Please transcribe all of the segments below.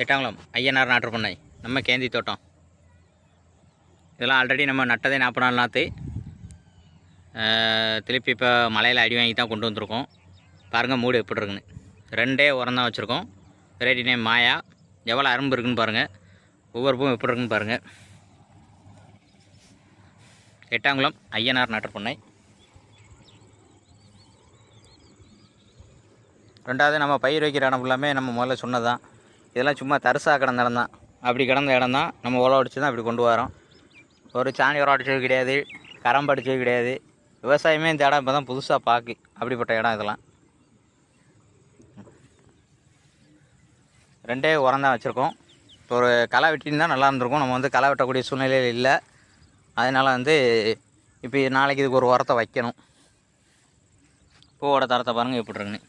எட்டாங்குளம் ஐயனார் நாற்று பண்ணை நம்ம கேந்தி தோட்டம். இதெல்லாம் ஆல்ரெடி நம்ம நட்டதே நாற்பது நாள் நாற்று திருப்பி இப்போ மலையில் அடி வாங்கி தான் கொண்டு வந்திருக்கோம். பாருங்கள் மூடு எப்படி இருக்குன்னு. ரெண்டே உரம் தான் வச்சுருக்கோம். Variety name Maya. எவ்வளோ அரும்பு இருக்குன்னு பாருங்கள் ஒவ்வொரு பூவும் எப்படி இருக்குன்னு பாருங்கள் எட்டாங்குளம் ஐயனார் நாற்று பண்ணை. ரெண்டாவது நம்ம பயிர் வைக்கிற இடம் ஃபுல்லாமே நம்ம முதல்ல சொன்னது தான் இதெல்லாம் சும்மா தரிசாக கிடந்த இடம் தான். அப்படி கிடந்த இடம் தான் நம்ம உழவு அடிச்சு தான் இப்படி கொண்டு வரோம். ஒரு சாணி உரம் அடிச்சது கிடையாது கரம்பு அடித்தது கிடையாது. விவசாயமே இந்த இடம் இப்போ தான் புதுசாக பார்க்கு அப்படிப்பட்ட இடம் இதெல்லாம். ரெண்டே உரம் தான் வச்சுருக்கோம். இப்போ ஒரு களை வெட்டின்னு தான் நல்லா இருந்திருக்கும். நம்ம வந்து களை வெட்டக்கூடிய சூழ்நிலையில் இல்லை. அதனால் வந்து இப்போ நாளைக்கு இதுக்கு ஒரு உரத்தை வைக்கணும். பூவோட தரத்தை பாருங்கள் எப்படி இருக்குன்னு.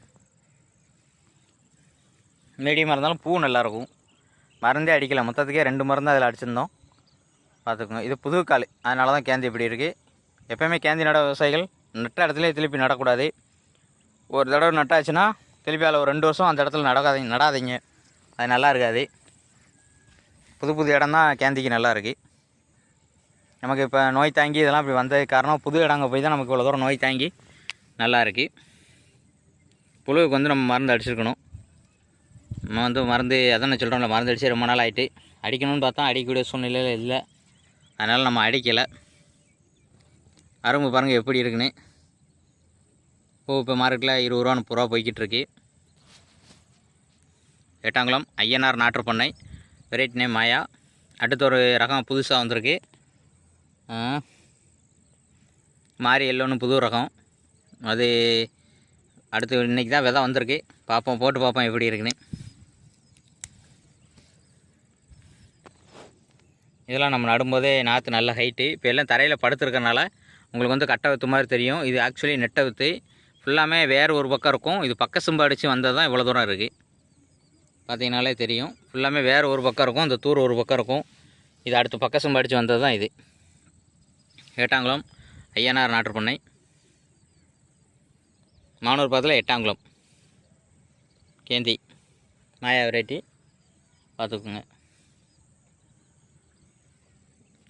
மீடியமாக இருந்தாலும் பூ நல்லாயிருக்கும். மருந்தே அடிக்கல. மொத்தத்துக்கே ரெண்டு மருந்து அதில் அடிச்சிருந்தோம். பார்த்துக்கோங்க. இது புது கால் அதனால தான் கேந்தி இப்படி இருக்குது எப்போயுமே கேந்தி நட விவசாயிகள் நட்ட இடத்துல திருப்பி நடக்கூடாது. ஒரு தடவை நட்டாச்சுன்னா திருப்பி அதில் ஒரு ரெண்டு வருஷம் அந்த இடத்துல நடக்காதீங்க நடாதீங்க. அது நல்லா இருக்காது. புது புது இடம் தான் கேந்திக்கு நல்லா இருக்குது நமக்கு இப்போ நோய் தாங்கி இதெல்லாம் இப்படி வந்ததுக்கு காரணம் புது இடங்க போய் தான் நமக்கு இவ்வளோ தூரம் நோய் தாங்கி நல்லா இருக்குது புழுவுக்கு வந்து நம்ம மருந்து அடிச்சிருக்கணும். நம்ம வந்து மருந்து அதான் சொல்கிறோம்ல மருந்து அடித்து ரொம்ப நாள் ஆகிட்டு அடிக்கணும்னு பார்த்தா அடிக்கக்கூடிய சூழ்நிலையில் இல்லை. அதனால் நம்ம அடிக்கலை. அரும்பு பாருங்கள் எப்படி இருக்குன்னு. பூ இப்போ மார்க்கெட்டில் இருபது ரூபா முப்பது ரூபா போய்கிட்டுருக்கு எட்டாங்குளம் ஐயனார் நாட்டு பண்ணை. Variety name Maya. அடுத்து ஒரு ரகம் புதுசாக வந்திருக்கு. மாறி மாரி எல்லோன்னு புது ரகம். அது அடுத்து இன்றைக்கி தான் விதை வந்திருக்கு. பார்ப்போம் போட்டு பார்ப்போம் எப்படி இருக்குன்னு. இதெல்லாம் நம்ம நடும்போதே நாற்று நல்ல ஹைட்டு இப்போ எல்லாம் தரையில் படுத்துருக்கறனால உங்களுக்கு வந்து கட்டை வித்து மாதிரி தெரியும். இது ஆக்சுவலி நெட்டை வித்து. ஃபுல்லாமே வேறு ஒரு பக்கம் இருக்கும். இது பக்க சிம்பு அடித்து வந்தது தான் இவ்வளோ தூரம் இருக்குது பார்த்தீங்கனாலே தெரியும். ஃபுல்லாமே வேறு ஒரு பக்கம் இருக்கும். இந்த தூர் ஒரு பக்கம் இருக்கும். இது அடுத்து பக்க சிம்பு அடித்து வந்தது தான் இது. ஏட்டாங்குளம் ஐயனார் நாட்டு பண்ணை மானூர் பக்கத்தில் எட்டாங்குளம். கேந்தி. மாயா வெரைட்டி பார்த்துக்குங்க.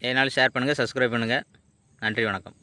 எதனாலும் ஷேர் பண்ணுங்கள் சப்ஸ்கிரைப் பண்ணுங்கள் நன்றி வணக்கம்.